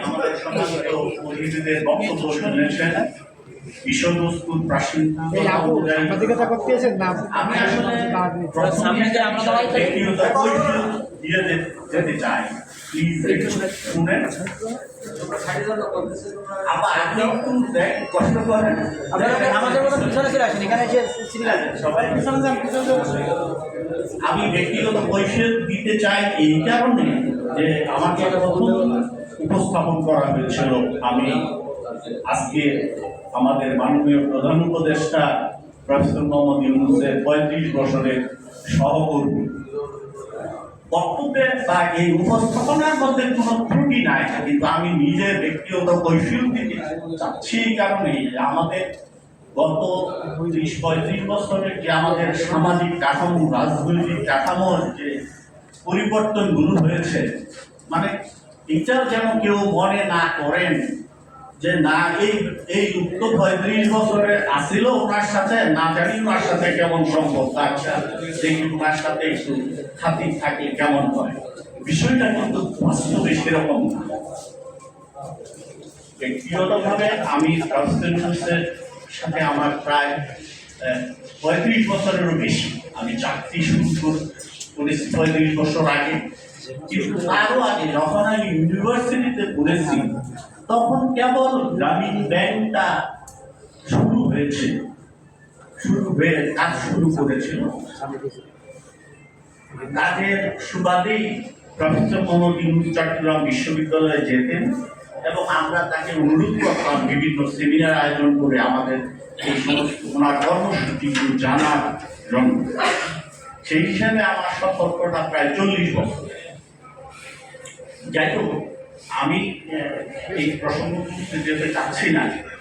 আমাদের সম্মানিত অতিথিদের বক্তব্য শুনেছেন আমি আসলে। ব্যক্তিগত দিয়ে যেতে চাই। প্লিজ শুনেন। আমি ব্যক্তিগত পরিচয় দিতে চাই এই কারণে যে আমাকে প্রথম উপস্থাপন করা হয়েছিল। আমি আজকে আমাদের মাননীয় প্রধান উপদেষ্টা প্রফেসর মোহাম্মদ ইউনুসের পঁয়ত্রিশ বছরের সহকর্মী। বক্তব্যে বা এই উপস্থাপনার মধ্যে কোনো ত্রুটি নাই, কিন্তু আমি নিজের ব্যক্তিগত দিতে চাচ্ছি, কারণে আমাদের গত ত্রিশ পঁয়ত্রিশ বছরের যে আমাদের সামাজিক কাঠামো, রাজনৈতিক কাঠামোর যে পরিবর্তনগুলো হয়েছে মানে এটা যেন কেউ মনে না করেন যে, না, এই এই উক্ত পঁয়ত্রিশ বছরে আসিল ওনার সাথে, না জানি ওনার সাথে কেমন সম্পর্ক আচ্ছা দেখি ওনার সাথে একটু খাতির থাকলে কেমন হয়। বিষয়টা কিন্তু বাস্তবে সেরকম না। ব্যক্তিগতভাবে আমি রাজনীতির সাথে আমার প্রায় পঁয়ত্রিশ বছরেরও বেশি। আমি চাকরি শুরু কর- করেছি পঁয়ত্রিশ বছর আগে কিন্তু তারও আগে যখন আমি ইউনিভার্সিটিতে পড়েছি, তখন কেবল গ্রামীণ ব্যাংকটা শুরু হয়েছে, শুরু হয়ে কাজ শুরু করেছিল। সুবাদেই প্রফেসর মোহাম্মদ ইউনুস চট্টগ্রাম বিশ্ববিদ্যালয়ে যেতেন এবং আমরা তাকে অনুরোধ করতাম বিভিন্ন সেমিনার আয়োজন করে আমাদের এই সমস্ত ওনার কর্মসূচিগুলো জানার জন্য। সেই হিসাবে আমার সম্পর্কটা প্রায় চল্লিশ বছর। যাই হোক আমি এই প্রসঙ্গ যেতে চাচ্ছি না।